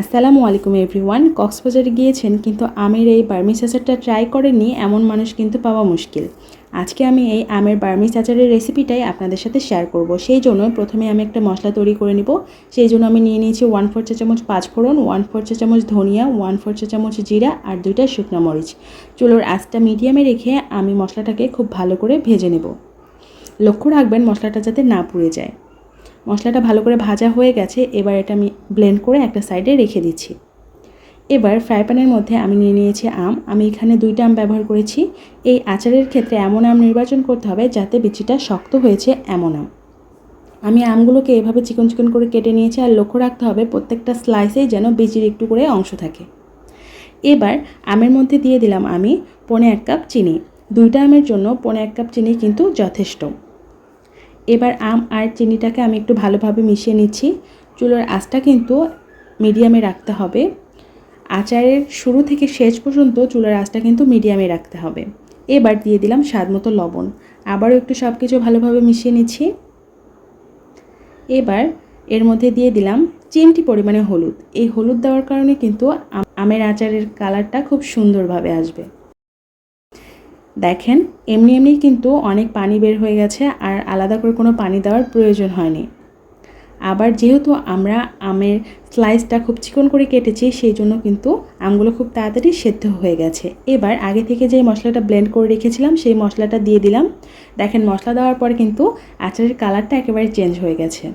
আসসালামু আলাইকুম এভরিওয়ান, কক্সবাজারে গিয়েছেন, কিন্তু আমের এই বার্মিস আচারটা ট্রাই করেননি, এমন মানুষ কিন্তু পাওয়া মুশকিল। আজকে আমি এই আমের বার্মিস আচারের রেসিপিটাই আপনাদের সাথে শেয়ার করব। সেই জন্য প্রথমে আমি একটা মশলা তৈরি করে নিব। সেই জন্য আমি নিয়ে নিয়েছি ওয়ান ফোর চা চামচ পাঁচফোড়ন ওয়ান ফোর চা চামচ ধনিয়া ওয়ান ফোর চা চামচ জিরা আর দুইটা শুকনো মরিচ। চুলোর আঁচটা মিডিয়ামে রেখে আমি মশলাটাকে খুব ভালো করে ভেজে নেব। লক্ষ্য রাখবেন, মশলাটা যাতে না পুড়ে যায়। মশলাটা ভালো করে ভাজা হয়ে গেছে, এবার এটা আমি ব্লেন্ড করে একটা সাইডে রেখে দিচ্ছি। এবার ফ্রাই প্যানের মধ্যে আমি নিয়ে নিয়েছি আম। আমি এখানে দুইটা আম ব্যবহার করেছি। এই আচারের ক্ষেত্রে এমন আম নির্বাচন করতে হবে যাতে বিচিটা শক্ত হয়েছে এমন আম। আমি আমগুলোকে এভাবে চিকন চিকন করে কেটে নিয়েছি আর লক্ষ্য রাখতে হবে প্রত্যেকটা স্লাইসেই যেন বিচির একটু করে অংশ থাকে। এবার আমের মধ্যে দিয়ে দিলাম আমি পনে এক কাপ চিনি। দুইটা আমের জন্য পনে এক কাপ চিনি কিন্তু যথেষ্ট। এবার আম আর চিনিটাকে আমি একটু ভালোভাবে মিশিয়ে নিচ্ছি। চুলোর আঁচটা কিন্তু মিডিয়ামে রাখতে হবে। আচারের শুরু থেকে শেষ পর্যন্ত চুলার আঁচটা কিন্তু মিডিয়ামে রাখতে হবে। এবার দিয়ে দিলাম স্বাদ মতো লবণ। আবারও একটু সব কিছু ভালোভাবে মিশিয়ে নিচ্ছি। এবার এর মধ্যে দিয়ে দিলাম চিমটি পরিমাণে হলুদ। এই হলুদ দেওয়ার কারণে কিন্তু আমের আচারের কালারটা খুব সুন্দরভাবে আসবে। দেখেন, এমনি এমনি কিন্তু অনেক পানি বের হয়ে গেছে আর আলাদা করে কোনো পানি দেওয়ার প্রয়োজন হয়নি। আবার যেহেতু আমরা আমের স্লাইসটা খুব চিকন করে কেটেছি, সেই জন্য কিন্তু আমগুলো খুব তাড়াতাড়ি সেদ্ধ হয়ে গেছে। এবার আগে থেকে যে মশলাটা ব্লেন্ড করে রেখেছিলাম, সেই মশলাটা দিয়ে দিলাম। দেখেন, মশলা দেওয়ার পর কিন্তু আচারের কালারটা একেবারে চেঞ্জ হয়ে গেছে।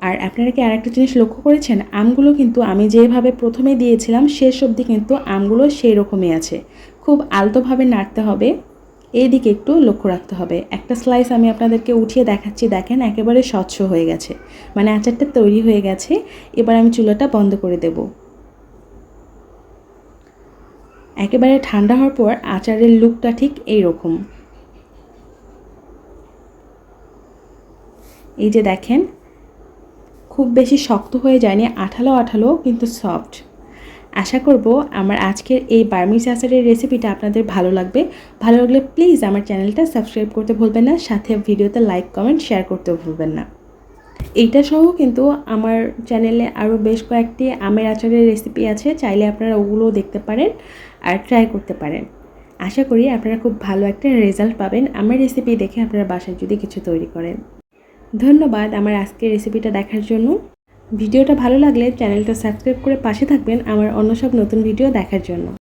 আর আপনারা কি আরেকটা জিনিস লক্ষ্য করেছেন? আমগুলো কিন্তু আমি যেভাবে প্রথমে দিয়েছিলাম, শেষ অবধি কিন্তু আমগুলো সেই রকমই আছে। খুব আলতোভাবে নাড়তে হবে। এই দিকে একটু লক্ষ্য রাখতে হবে। একটা স্লাইস আমি আপনাদেরকে উঠিয়ে দেখাচ্ছি, দেখেন একেবারে স্বচ্ছ হয়ে গেছে। মানে আচারটা তৈরি হয়ে গেছে। এবার আমি চুলাটা বন্ধ করে দেব। একেবারে ঠান্ডা হওয়ার পর আচারের লুকটা ঠিক এই রকম এই যে দেখেন, খুব বেশি শক্ত হয়ে যায়নি, আঠালো আঠালো কিন্তু সফট আশা করব আমার আজকের এই বার্মিস আচারের রেসিপিটা আপনাদের ভালো লাগবে। ভালো লাগলে প্লিজ আমার চ্যানেলটা সাবস্ক্রাইব করতে ভুলবেন না, সাথে ভিডিওতে লাইক কমেন্ট শেয়ার করতে ভুলবেন না। এইটা সহ কিন্তু আমার চ্যানেলে আরও বেশ কয়েকটি আমের আচারের রেসিপি আছে, চাইলে আপনারা ওগুলোও দেখতে পারেন আর ট্রাই করতে পারেন। আশা করি আপনারা খুব ভালো একটা রেজাল্ট পাবেন আমার রেসিপি দেখে আপনারা বাসায় যদি কিছু তৈরি করেন। ধন্যবাদ আমার আজকের রেসিপিটা দেখার জন্য। ভিডিওটা ভালো লাগলে চ্যানেলটা সাবস্ক্রাইব করে পাশে থাকবেন আমার অন্য সব নতুন ভিডিও দেখার জন্য।